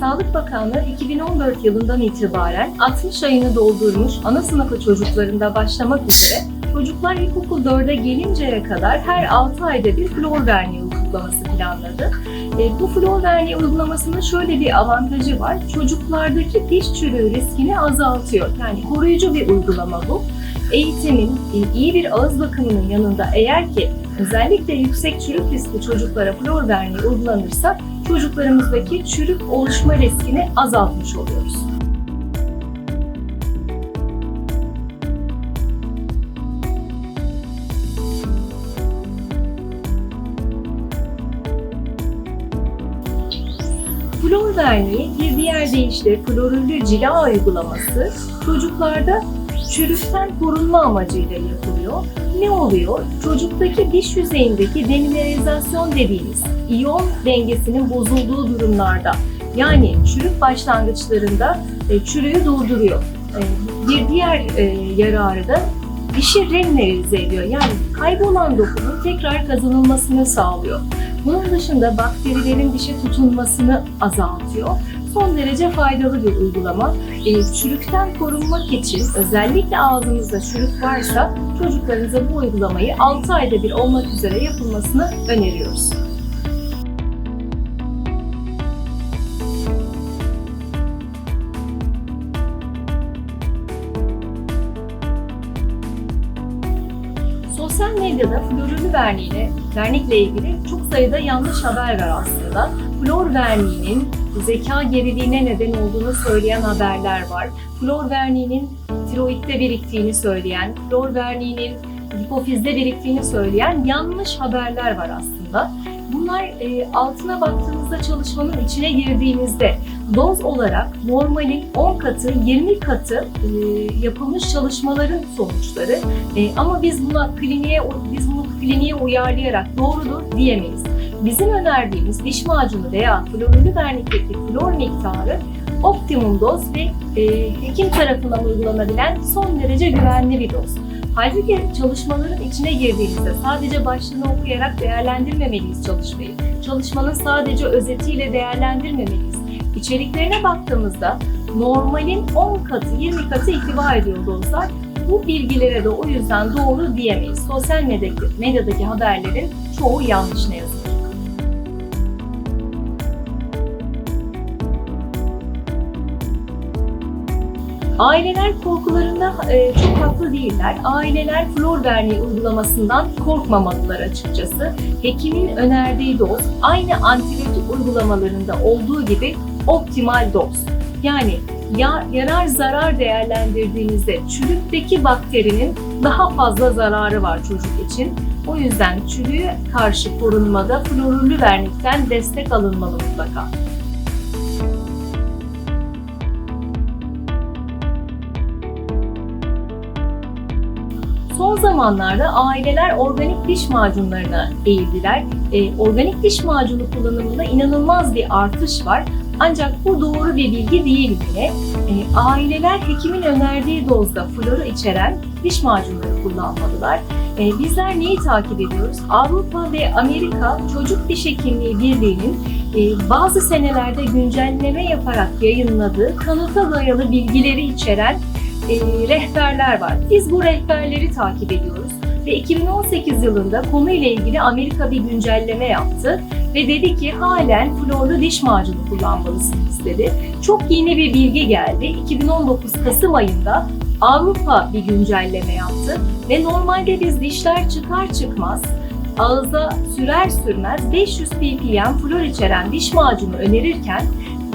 Sağlık Bakanlığı 2014 yılından itibaren 60 ayını doldurmuş ana sınıfı çocuklarında başlamak üzere çocuklar ilkokul 4'e gelinceye kadar her 6 ayda bir flor verniği uygulaması planladı. E, bu flor verniği uygulamasının şöyle bir avantajı var. Çocuklardaki diş çürüğü riskini azaltıyor. Yani koruyucu bir uygulama bu. Eğitimin, e, iyi bir ağız bakımının yanında eğer ki özellikle yüksek çürük riskli çocuklara flor verniği uygulanırsa çocuklarımızdaki çürük oluşma riskini azaltmış oluyoruz. Flor verniği bir diğer deyişle florüllü cila uygulaması çocuklarda çürükten korunma amacıyla yapılıyor. Ne oluyor? Çocuktaki diş yüzeyindeki demineralizasyon dediğimiz iyon dengesinin bozulduğu durumlarda yani çürük başlangıçlarında e, çürüğü durduruyor. E, bir diğer e, yararı da dişi remineralize ediyor. Yani kaybolan dokunun tekrar kazanılmasını sağlıyor. Bunun dışında bakterilerin dişe tutunmasını azaltıyor. Son derece faydalı bir uygulama. E, çürükten korunmak için özellikle ağzınızda çürük varsa çocuklarınıza bu uygulamayı 6 ayda bir olmak üzere yapılmasını öneriyoruz. Sosyal medyada florürlü verniğine, vernikle ilgili çok sayıda yanlış haber var aslında. Flor verniğinin zeka geriliğine neden olduğunu söyleyen haberler var. Flor verniğinin tiroidde biriktiğini söyleyen, flor verniğinin hipofizde biriktiğini söyleyen yanlış haberler var aslında. Bunlar e, altına baktığımızda çalışmanın içine girdiğimizde doz olarak normalin 10 katı, 20 katı e, yapılmış çalışmaların sonuçları. E, ama biz buna kliniğe biz bunu kliniğe uyarlayarak doğrudur diyemeyiz. Bizim önerdiğimiz diş macunu veya florürlü vernikteki flor miktarı optimum doz ve e, hekim tarafından uygulanabilen son derece güvenli bir doz. Halbuki çalışmaların içine girdiğimizde sadece başlığını okuyarak değerlendirmemeliyiz çalışmayı. Çalışmanın sadece özetiyle değerlendirmemeliyiz. İçeriklerine baktığımızda normalin 10 katı, 20 katı itibar ediyor dozlar. Bu bilgilere de o yüzden doğru diyemeyiz. Sosyal medyadaki, medyadaki haberlerin çoğu yanlış ne yazık ki. Aileler korkularında e, çok haklı değiller. Aileler flor verniği uygulamasından korkmamalılar açıkçası. Hekimin önerdiği doz aynı antibiyotik uygulamalarında olduğu gibi optimal doz. Yani ya yarar zarar değerlendirdiğinizde çürükteki bakterinin daha fazla zararı var çocuk için. O yüzden çürüğe karşı korunmada florürlü vernikten destek alınmalı mutlaka. Son zamanlarda aileler organik diş macunlarına eğildiler. E, organik diş macunu kullanımında inanılmaz bir artış var. Ancak bu doğru bir bilgi değil yine. E, aileler hekimin önerdiği dozda floru içeren diş macunları kullanmalılar. E, bizler neyi takip ediyoruz? Avrupa ve Amerika Çocuk Diş Hekimliği Birliği'nin e, bazı senelerde güncelleme yaparak yayınladığı kanıta dayalı bilgileri içeren e, rehberler var. Biz bu rehberleri takip ediyoruz ve 2018 yılında konuyla ilgili Amerika bir güncelleme yaptı ve dedi ki halen florlu diş macunu kullanmalısınız dedi. Çok yeni bir bilgi geldi. 2019 Kasım ayında Avrupa bir güncelleme yaptı ve normalde biz dişler çıkar çıkmaz ağıza sürer sürmez 500 ppm flor içeren diş macunu önerirken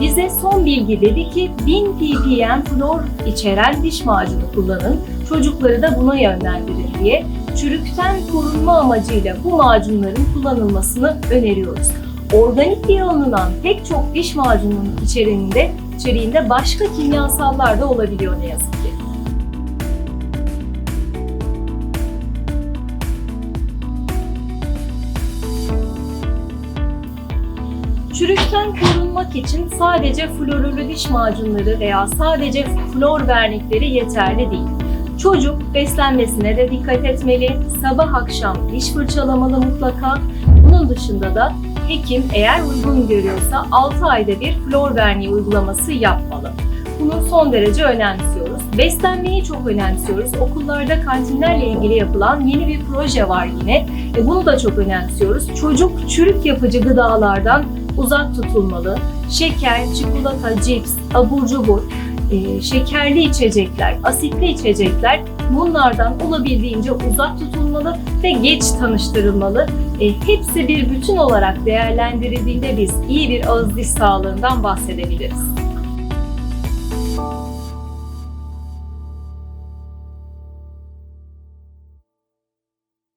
bize son bilgi dedi ki 1000 ppm flor içeren diş macunu kullanın. Çocukları da buna yönlendirin diye çürükten korunma amacıyla bu macunların kullanılmasını öneriyoruz. Organik diye alınan pek çok diş macununun içeriğinde, içeriğinde başka kimyasallar da olabiliyor ne yazık ki. Çürükten korunmak için sadece florürlü diş macunları veya sadece flor vernikleri yeterli değil. Çocuk beslenmesine de dikkat etmeli, sabah akşam diş fırçalamalı mutlaka. Bunun dışında da hekim eğer uygun görüyorsa 6 ayda bir flor verniği uygulaması yapmalı. Bunu son derece önemsiyoruz. Beslenmeyi çok önemsiyoruz. Okullarda kantinlerle ilgili yapılan yeni bir proje var yine. E, bunu da çok önemsiyoruz. Çocuk çürük yapıcı gıdalardan uzak tutulmalı. Şeker, çikolata, cips, abur cubur, e, şekerli içecekler, asitli içecekler bunlardan olabildiğince uzak tutulmalı ve geç tanıştırılmalı. E, hepsi bir bütün olarak değerlendirildiğinde biz iyi bir ağız diş sağlığından bahsedebiliriz.